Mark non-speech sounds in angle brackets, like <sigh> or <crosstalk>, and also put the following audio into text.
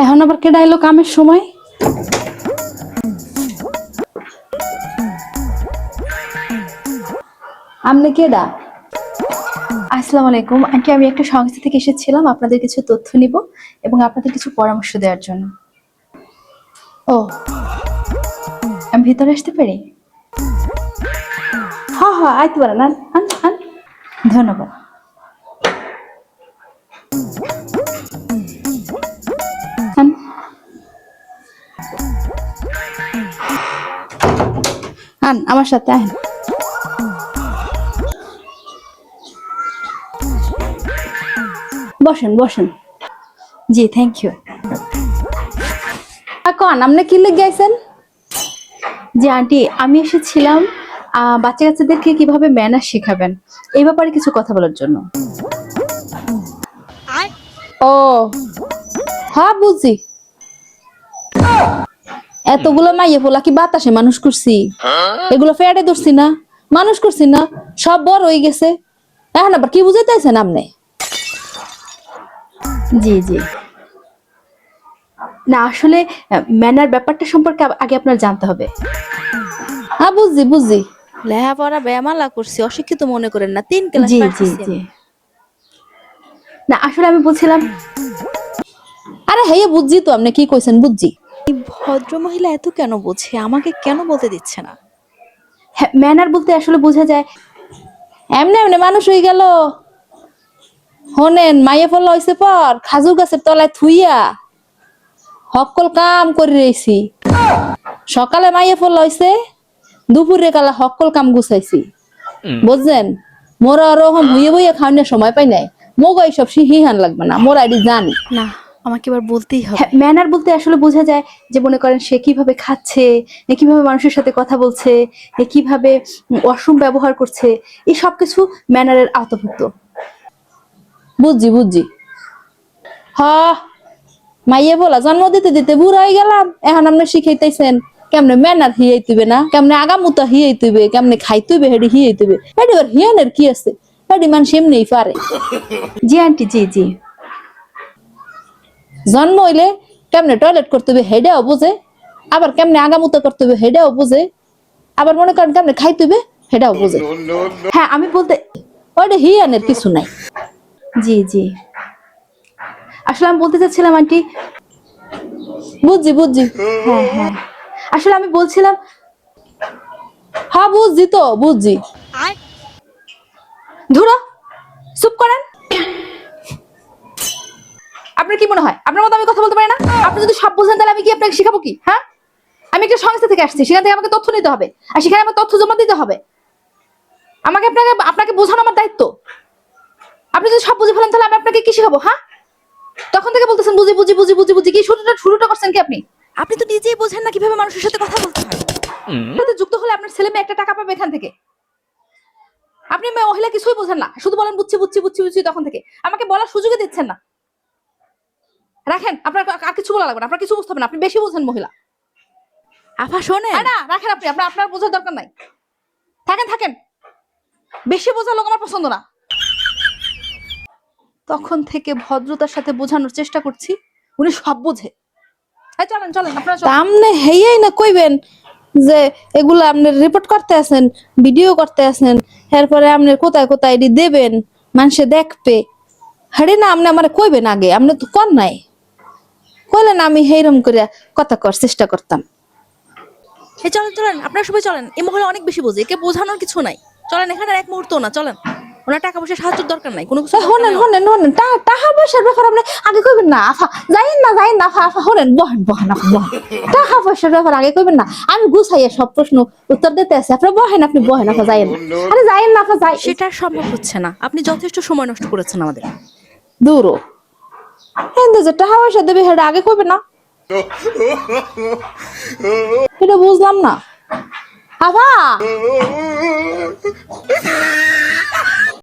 এখন আবার কেডা এলো কামের সময়? আমনে কেডা আসসালামু আলাইকুম। আন্টি আমি একটা সংস্থা থেকে এসেছিলাম আপনাদের কিছু তথ্য নিব এবং আপনাদের কিছু পরামর্শ দেওয়ার জন্য। ও। আমি ভিতরে আসতে পারি? হ্যাঁ হ্যাঁ আইতে পারেন। ধন্যবাদ। আন, আমার সাথে আহেন। বসেন বসেন। জি থ্যাংক ইউ কন, আপনি কি লিখ গাইছেন জি, আন্টি, আমি এসেছিলাম বাচ্চা কাচ্চাদেরকে কীভাবে ম্যানার শেখাবেন, এই ব্যাপারে কিছু কথা বলার জন্য। ও। হ্যাঁ বুঝছি এতগুলো মাইয়ে পোলা কি বাতাসে মানুষ করছি? এগুলো ফেয়ারে ধরছি না মানুষ করছি না সব বড় হয়ে গেছে। এখন আবার কি বুঝাইতেছেন আপনি? জি জি। না আসলে ম্যানার ব্যাপারটা সম্পর্কে আগে আপনার জানতে হবে। হ্যাঁ বুঝছি বুঝছি লেহাপড়া বেমালা করছি অশিক্ষিত মনে করেন না। তিন ক্লাস জি জি। জি না আসলে আমি বলছিলাম আরে হ্যাঁ বুঝছি তো আপনি কি কইছেন বুঝছি। এই ভদ্র মহিলা এত কেন বোঝে? আমাকে কেন বলতে দিচ্ছে না? হ্যাঁ ম্যানার বলতে আসলে বোঝা যায়। এমনি এমনি মানুষ হয়ে গেল। হনেন মাইয়ে ফল হয়েছে পর খাজুর গাছের তলায় থুইয়া হকল কাম করে রয়েছি সকালে মাইয়ে ফল হয়েছে দুপুরে কালা হকল কাম গুছাইছি। বুঝছেন? মোরা ওরকম হইয়ে বইয়ে খাওয়ানোর সময় পাই নাই। মোগ এইসব হিহান লাগবে না মোরা এটি জানি। না আমাকে এবার বলতেই হবে। হ্যাঁ ম্যানার বলতে আসলে বোঝা যায় যে মনে করেন সে কীভাবে খাচ্ছে কীভাবে মানুষের সাথে কথা বলছে কীভাবে ওয়াশরুম ব্যবহার করছে এই সব কিছু ম্যানারের আওতাভুক্ত। বুঝছি বুঝছি। হ মাইয়ে বলা জন্ম দিতে দিতে বুড়া হয়ে গেলাম। এখন আপনি শিখাইতেছেন কেমনে ম্যানার হিয়াই তুইবে না কেমনে আগামুতা হিয়াই তুইবে কেমনে খাই তুইবে হেডি হিয়াই তুইবে হেডি এবার হিয়ানের কি আছে? হেডি মানুষ এমনিই পারে। <laughs> জি আন্টি জি জি। জন্ম হইলে কেমনে টয়লেট করতে হবে হেডেও বুঝে আবার কেমনে আগামুতা করতে হবে হেডেও বুঝে আবার মনে করেন কেমনে খাই তুইবে হেডাও বুঝে। হ্যাঁ আমি বলতে ওইটা হিয়ানের কিছু নাই। জি জি। আসলে আমি বলতে চাচ্ছিলাম আন্টি বুঝছি বুঝছি। হ্যাঁ হ্যাঁ। আসলে আমি বলছিলাম হ্যাঁ বুঝছি তো বুঝছি। ধুরো চুপ করেন। আপনার কি মনে হয়? আপনার মতো আমি কথা বলতে পারি না? আপনি যদি সব বুঝেন তাহলে আমি কি আপনাকে শিখাবো কি? হ্যাঁ? আমি একটা সংস্থা থেকে আসছি সেখান থেকে আমাকে তথ্য নিতে হবে আর সেখানে আমার তথ্য জমা দিতে হবে। আমাকে আপনাকে আপনাকে বোঝানো আমার দায়িত্ব। আপনি যদি সব বুঝে ফেলেন তাহলে আমি আপনাকে কি শিখাবো হ্যাঁ? তখন থেকে বলতেছেন বুঝি বুঝি বুঝি বুঝি বুঝি কি শুরুটা শুরুটা করছেন কি আপনি? আপনি তো নিজেই বোঝেন না কীভাবে মানুষের সাথে কথা বলতে হয়। যুক্ত হলে আপনার ছেলে মেয়ে একটা টাকা পাবে এখান থেকে। আপনি মেয়ে মহিলা কিছুই বোঝেন না। শুধু বলেন বুঝছি বুঝছি বুঝছি বুঝছি তখন থেকে। আমাকে বলার সুযোগই দিচ্ছেন না। রাখেন আপনার আর কিছু বলা লাগবে না। আপনার কিছু বুঝতে হবে না। আপনি বেশি বোঝেন মহিলা। আফা শোনে না রাখেন আপনি। আপনার আপনার বোঝার দরকার নাই। থাকেন থাকেন। বেশি বোঝা লোক আমার পছন্দ না। তখন থেকে ভদ্রতার সাথে বোঝানোর চেষ্টা করছি। উনি সব বোঝে। চলেন চলেন আপনারা। আপনি হেয়াই না কইবেন। যে এগুলো আপনি রিপোর্ট করতে আছেন ভিডিও করতে আছেন এরপরে আপনি কোথায় কোথায় এটি দেবেন, মানুষে দেখবে। হারে না, আপনি আমার কইবেন আগে, আপনি তো কর নাই। কইলেন আমি হেরম করে কথা কর, চেষ্টা করতাম। চলেন চলেন, আপনার সবাই চলেন। এই মহলে অনেক বেশি বোঝে, একে বোঝানোর কিছু নাই। চলেন, এখানে এক মুহূর্ত না, চলেন। ওনার টাকা পয়সা সাহায্যের দরকার নাই কোনো কিছু হনেন হনেন হনেন টাকা পয়সার ব্যাপার আপনি আগে কইবেন না আফা যাইন না যাইন না আফা আফা হনেন বহেন বহেন আপনি টাকা পয়সার ব্যাপার আগে কইবেন না। আমি গুছাইয়া সব প্রশ্ন উত্তর দিতে আছি আপনি বহেন আপনি বহেন আফা যাইন না আরে যাইন না আফা যাই। সেটা সম্ভব হচ্ছে না। আপনি যথেষ্ট সময় নষ্ট করেছেন আমাদের। দূরও। হিন্দু যে টাকা পয়সা দেবে সেটা আগে কইবে না। এটা বুঝলাম না। আফা!